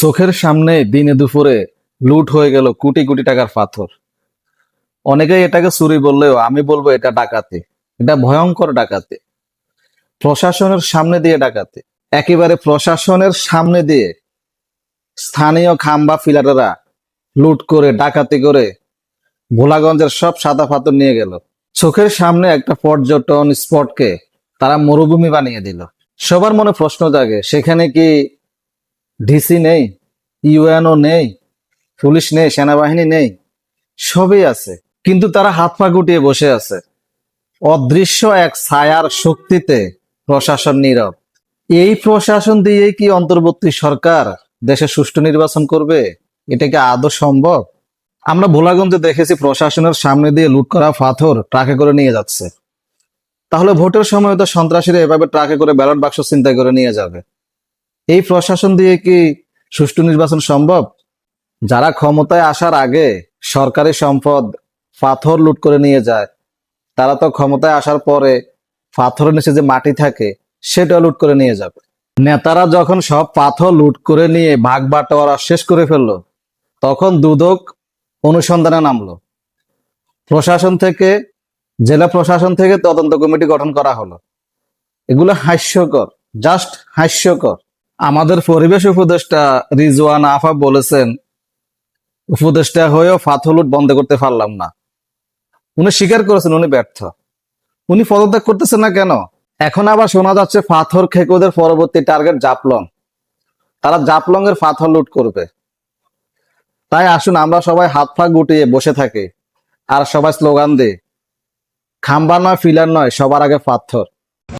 চোখের সামনে দিনে দুপুরে লুট হয়ে গেল কোটি কোটি টাকার পাথর। অনেকেই এটাকে চুরি বললেও আমি বলব এটা ডাকাতি। এটা ভয়ঙ্কর ডাকাতি। প্রশাসনের সামনে দিয়ে ডাকাতি। একেবারে প্রশাসনের সামনে দিয়ে স্থানীয় খাম্বা ফিলারেরা লুট করে, ডাকাতি করে ভোলাগঞ্জের সব সাদা পাথর নিয়ে গেল। চোখের সামনে একটা পর্যটন স্পটকে তারা মরুভূমি বানিয়ে দিল। সবার মনে প্রশ্ন জাগে, সেখানে কি ডিসি নেই ইউএনও নেই, পুলিশ নেই, সেনাবাহিনী নেই, সবই আছে। কিন্তু তারা হাত পা গুটিয়ে বসে আছে। অদৃশ্য এক ছায়ার শক্তিতে প্রশাসন নীরব। এই প্রশাসন দিয়ে কি অন্তর্বর্তী সরকার দেশে সুষ্ঠু নির্বাচন করবে? এটা কি আদৌ সম্ভব? আমরা ভোলাগঞ্জে দেখেছি প্রশাসনের সামনে দিয়ে লুট করা পাথর ট্রাকে করে নিয়ে যাচ্ছে। তাহলে ভোটের সময় তো সন্ত্রাসীরা এভাবে ট্রাকে করে ব্যালট বাক্স চিন্তা করে নিয়ে যাবে। এই প্রশাসন দিয়ে কি সুষ্ঠু নির্বাচন সম্ভব? যারা ক্ষমতায় আসার আগে সরকারি সম্পদ পাথর লুট করে নিয়ে যায়, তারা তো ক্ষমতায় আসার পরে পাথরের নিচে যে মাটি থাকে সেটা লুট করে নিয়ে যাবে। নেতারা যখন সব পাথর লুট করে নিয়ে ভাগ বাটোয়ারা শেষ করে ফেলল, তখন দুদক অনুসন্ধানে নামলো। প্রশাসন থেকে, জেলা প্রশাসন থেকে তদন্ত কমিটি গঠন করা হলো। এগুলো হাস্যকর জাস্ট হাস্যকর। আমাদের পরিবেশ উপদেষ্টা রিজওয়ান আফা বলেছেন, উপদেষ্টা হয়েও ফাথলুট বন্ধ করতে পারলাম না। উনি স্বীকার করেছেন, উনি ব্যর্থ। উনি পদত্যাগ করতেছেন না কেন? এখন আবার শোনা যাচ্ছে পাথর খেকুদের পরবর্তী টার্গেট জাপলং তারা জাপলং এর পাথর লুট করবে। তাই আসুন, আমরা সবাই হাত পা গুটিয়ে বসে থাকি। আর সবাই স্লোগান দিই খাম্বা নয়, ফিলার নয়, সবার আগে পাথর